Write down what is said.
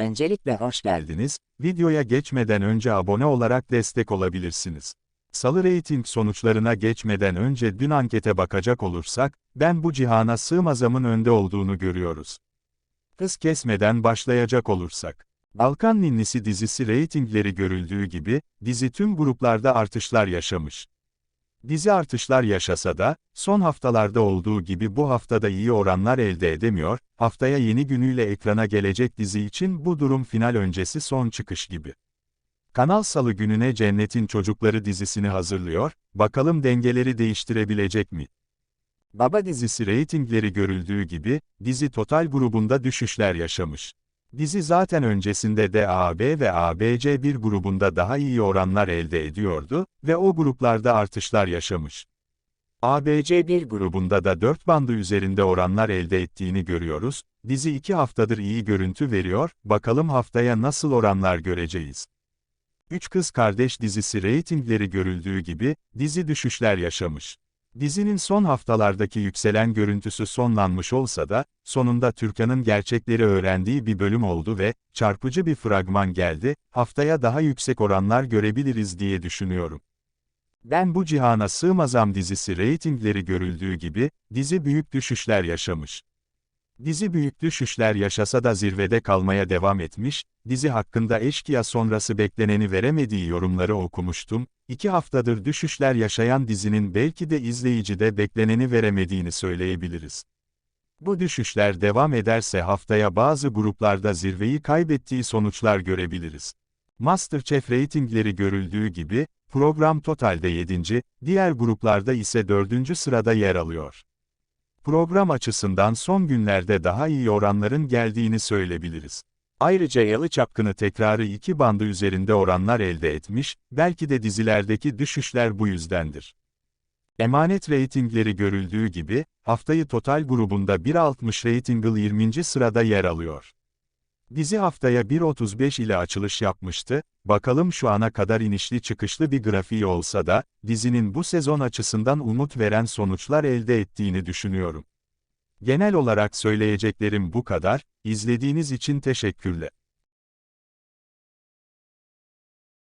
Öncelikle hoş geldin. geldiniz. Videoya geçmeden önce abone olarak destek olabilirsiniz. Salı reyting sonuçlarına geçmeden önce dün ankete bakacak olursak, ben bu cihana sığmazamın önde olduğunu görüyoruz. Hız kesmeden başlayacak olursak. Balkan Ninnisi dizisi reytingleri görüldüğü gibi, dizi tüm gruplarda artışlar yaşamış. Dizi artışlar yaşasa da, son haftalarda olduğu gibi bu haftada iyi oranlar elde edemiyor, haftaya yeni günüyle ekrana gelecek dizi için bu durum final öncesi son çıkış gibi. Kanal Salı gününe Cennetin Çocukları dizisini hazırlıyor, bakalım dengeleri değiştirebilecek mi? Baba dizisi reytingleri görüldüğü gibi, dizi Total grubunda düşüşler yaşamış. Dizi zaten öncesinde de AB ve ABC1 grubunda daha iyi oranlar elde ediyordu ve o gruplarda artışlar yaşamış. ABC1 grubunda da 4 bandı üzerinde oranlar elde ettiğini görüyoruz, dizi 2 haftadır iyi görüntü veriyor, bakalım haftaya nasıl oranlar göreceğiz. Üç Kız Kardeş dizisi reytingleri görüldüğü gibi, dizi düşüşler yaşamış. Dizinin son haftalardaki yükselen görüntüsü sonlanmış olsa da, sonunda Türkan'ın gerçekleri öğrendiği bir bölüm oldu ve, çarpıcı bir fragman geldi, haftaya daha yüksek oranlar görebiliriz diye düşünüyorum. Ben bu cihana sığmazam dizisi reytingleri görüldüğü gibi, dizi büyük düşüşler yaşamış. Dizi büyük düşüşler yaşasa da zirvede kalmaya devam etmiş, dizi hakkında eşkıya sonrası bekleneni veremediği yorumları okumuştum, iki haftadır düşüşler yaşayan dizinin belki de izleyicide bekleneni veremediğini söyleyebiliriz. Bu düşüşler devam ederse haftaya bazı gruplarda zirveyi kaybettiği sonuçlar görebiliriz. Masterchef reytingleri görüldüğü gibi, program totalde 7. diğer gruplarda ise 4. sırada yer alıyor. Program açısından son günlerde daha iyi oranların geldiğini söyleyebiliriz. Ayrıca Yalı Çapkını tekrarı iki bandı üzerinde oranlar elde etmiş, belki de dizilerdeki düşüşler bu yüzdendir. Emanet reytingleri görüldüğü gibi, haftayı total grubunda 1.60 reytingle 20. sırada yer alıyor. Dizi haftaya 1.35 ile açılış yapmıştı, bakalım şu ana kadar inişli çıkışlı bir grafiği olsa da, dizinin bu sezon açısından umut veren sonuçlar elde ettiğini düşünüyorum. Genel olarak söyleyeceklerim bu kadar, izlediğiniz için teşekkürler.